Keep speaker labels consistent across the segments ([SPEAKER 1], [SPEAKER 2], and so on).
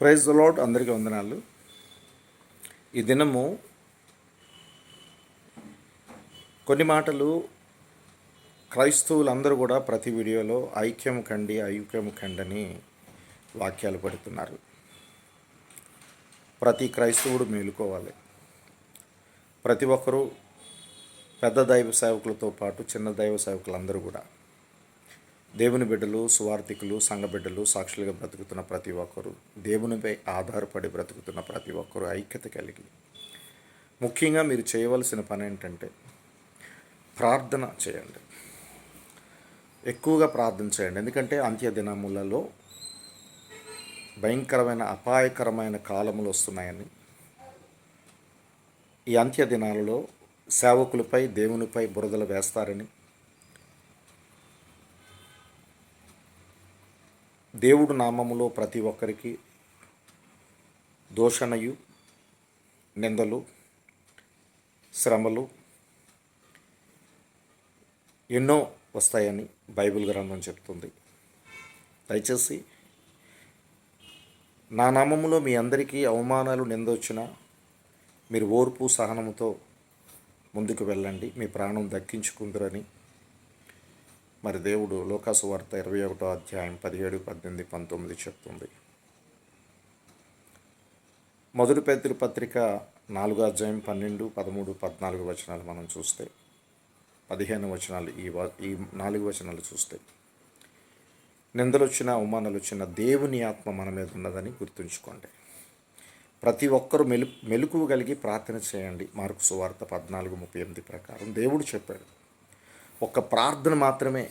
[SPEAKER 1] Praise the అందరికీ వందనాలు. ఈ దినము కొన్ని మాటలు క్రైస్తవులందరూ కూడా ప్రతి వీడియోలో ఐక్యం కండి ఐక్యం కండని వాక్యాలు పెడుతున్నారు. ప్రతి క్రైస్తవుడు మేలుకోవాలి. ప్రతి ఒక్కరూ పెద్ద దైవ సేవకులతో పాటు చిన్న దైవ సేవకులందరూ కూడా. దేవుని బిడ్డలు సువార్థికులు సంఘ బిడ్డలు సాక్షులుగా బ్రతుకుతున్న ప్రతి ఒక్కరు దేవునిపై ఆధారపడి బ్రతుకుతున్న ప్రతి ఒక్కరు ఐక్యత కలిగి. ముఖ్యంగా మీరు చేయవలసిన పని ఏంటంటే ప్రార్థన చేయండి. ఎక్కువగా ప్రార్థన చేయండి. ఎందుకంటే అంత్య దినములలో భయంకరమైన అపాయకరమైన కాలములు వస్తున్నాయని. ఈ అంత్య దినాలలో సేవకులపై దేవునిపై బురదలు వేస్తారని. దేవుడు నామములో ప్రతి ఒక్కరికి దోషణయు నిందలు శ్రమలు ఎన్నో వస్తాయని బైబిల్ గ్రంథం చెప్తుంది. దయచేసి నా నామములో మీ అందరికీ అవమానాలు నిందొచ్చినా మీరు ఓర్పు సహనముతో ముందుకు వెళ్ళండి. మీ ప్రాణం దక్కించుకుందరని మరి దేవుడు లోకాసువార్త ఇరవై ఒకటో అధ్యాయం పదిహేడు పద్దెనిమిది పంతొమ్మిది చెప్తుంది. మొదటి పేదరి పత్రిక నాలుగో అధ్యాయం పన్నెండు పదమూడు పద్నాలుగు వచనాలు మనం చూస్తే పదిహేను వచనాలు ఈ వ ఈ నాలుగు వచనాలు చూస్తే. నిందలు వచ్చిన అవమానాలు వచ్చిన దేవుని ఆత్మ మన మీద ఉన్నదని గుర్తుంచుకోండి. ప్రతి ఒక్కరూ మెలు మెలకువ కలిగి ప్రార్థన చేయండి. మార్కు సువార్త పద్నాలుగు ముప్పై ఎనిమిది ప్రకారం దేవుడు చెప్పాడు. ఒక ప్రార్థన మాత్రమే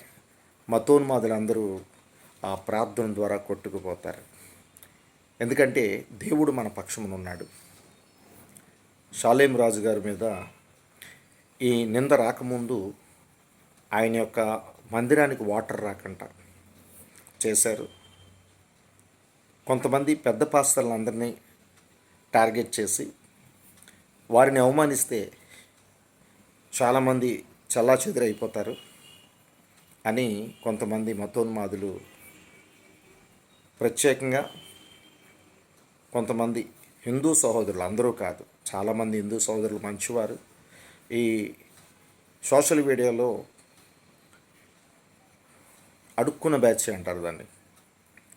[SPEAKER 1] మతోన్మాదులందరూ ఆ ప్రార్థన ద్వారా కొట్టుకుపోతారు. ఎందుకంటే దేవుడు మన పక్షమునున్నాడు. షాలేం రాజు గారి మీద ఈ నింద రాకముందు ఆయన యొక్క మందిరానికి వాటర్ రాకంట చేశారు. కొంతమంది పెద్ద పాస్తలందరినీ టార్గెట్ చేసి వారిని అవమానిస్తే చాలామంది చల్లా అయిపోతారు అని కొంతమంది మతోన్మాదులు ప్రత్యేకంగా కొంతమంది హిందూ సహోదరులు అందరూ కాదు చాలామంది హిందూ సహోదరులు మంచివారు. ఈ సోషల్ మీడియాలో అడుక్కున్న బ్యాచ్ అంటారు దాన్ని.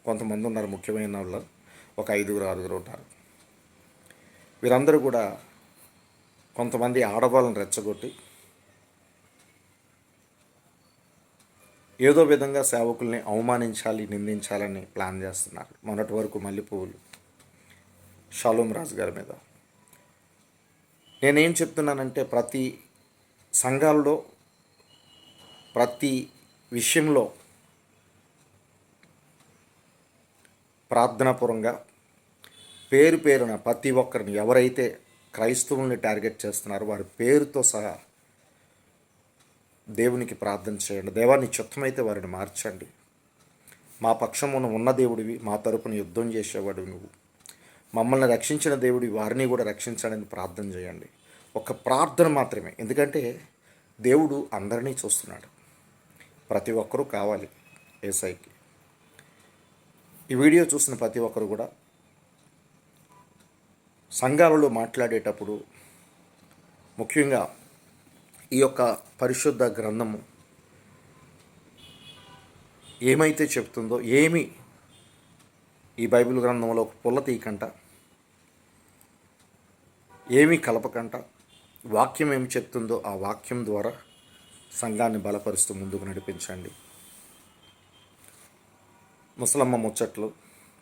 [SPEAKER 1] కొంతమంది ఉన్నారు ముఖ్యమైన వాళ్ళు ఒక ఐదుగురు ఆరుగురు ఉంటారు. వీరందరూ కూడా కొంతమంది ఆడవాళ్ళని రెచ్చగొట్టి ఏదో విధంగా సేవకుల్ని అవమానించాలి నిందించాలని ప్లాన్ చేస్తున్నారు. మొన్నటి వరకు మల్లెపువ్వులు షాలోం రాజు గారి మీద. నేనేం చెప్తున్నానంటే ప్రతి సంఘాల్లో ప్రతి విషయంలో ప్రార్థనాపూర్వంగా పేరు పేరున ప్రతి ఒక్కరిని ఎవరైతే క్రైస్తవుల్ని టార్గెట్ చేస్తున్నారో వారి పేరుతో సహా దేవునికి ప్రార్థన చేయండి. దేవాన్ని చిత్తమైతే వారిని మార్చండి. మా పక్షమున ఉన్న దేవుడివి మా తరపున యుద్ధం చేసేవాడు నువ్వు. మమ్మల్ని రక్షించిన దేవుడి వారిని కూడా రక్షించాలని ప్రార్థన చేయండి. ఒక ప్రార్థన మాత్రమే. ఎందుకంటే దేవుడు అందరినీ చూస్తున్నాడు. ప్రతి ఒక్కరూ కావాలి ఏసైకి. ఈ వీడియో చూసిన ప్రతి ఒక్కరు కూడా సంఘాలలో మాట్లాడేటప్పుడు ముఖ్యంగా ఈ యొక్క పరిశుద్ధ గ్రంథము ఏమైతే చెప్తుందో ఏమి ఈ బైబిల్ గ్రంథంలో పుల్ల తీయకంట ఏమీ కలపకంట వాక్యం ఏమి చెప్తుందో ఆ వాక్యం ద్వారా సంఘాన్ని బలపరుస్తూ ముందుకు నడిపించండి. ముసలమ్మ ముచ్చట్లు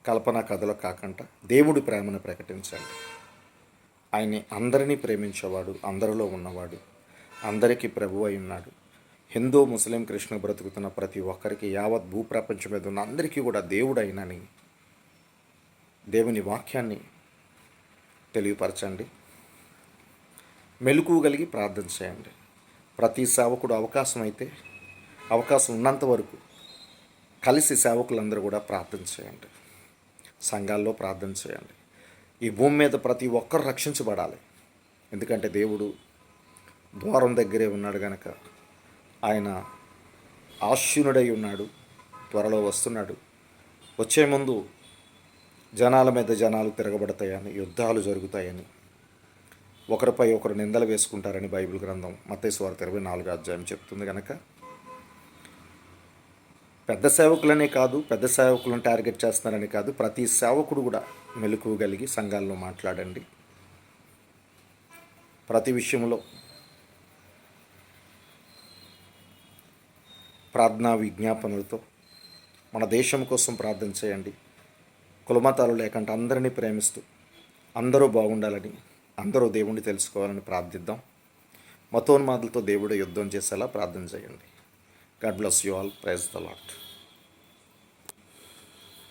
[SPEAKER 1] కల్పన కథలు కాకుండా దేవుడి ప్రేమను ప్రకటించండి. ఆయన్ని అందరినీ ప్రేమించేవాడు అందరిలో ఉన్నవాడు. అందరికీ ప్రభు అయి ఉన్నాడు. హిందూ ముస్లిం కృష్ణ బ్రతుకుతున్న ప్రతి ఒక్కరికి యావత్ భూప్రపంచం మీద ఉన్న అందరికీ కూడా దేవుడైనని దేవుని వాక్యాన్ని తెలియపరచండి. మెలకువ కలిగి ప్రార్థన చేయండి. ప్రతి సేవకుడు అవకాశం అయితే అవకాశం ఉన్నంత వరకు కలిసి సేవకులందరూ కూడా ప్రార్థన చేయండి. సంఘాల్లో ప్రార్థన చేయండి. ఈ భూమి మీద ప్రతి ఒక్కరు రక్షించబడాలి. ఎందుకంటే దేవుడు ద్వారం దగ్గరే ఉన్నాడు గనక. ఆయన ఆశ్యునుడై ఉన్నాడు త్వరలో వస్తున్నాడు. వచ్చే ముందు జనాల మీద జనాలు తిరగబడతాయని యుద్ధాలు జరుగుతాయని ఒకరిపై ఒకరు నిందలు వేసుకుంటారని బైబిల్ గ్రంథం మత్తేశ్వార్త ఇరవై నాలుగు అధ్యాయం చెప్తుంది కనుక పెద్ద సేవకులనే కాదు పెద్ద సేవకులను టార్గెట్ చేస్తున్నారని కాదు ప్రతి సేవకుడు కూడా మెలకువగలిగి సంఘాల్లో మాట్లాడండి. ప్రతి విషయంలో ప్రార్థనా విజ్ఞాపనలతో మన దేశం కోసం ప్రార్థన చేయండి. కులమతాలు లేకుండా అందరినీ ప్రేమిస్తూ అందరూ బాగుండాలని అందరూ దేవుణ్ణి తెలుసుకోవాలని ప్రార్థిద్దాం. మతోన్మాదులతో దేవుడు యుద్ధం చేసేలా ప్రార్థన చేయండి. God bless you all. Praise the lord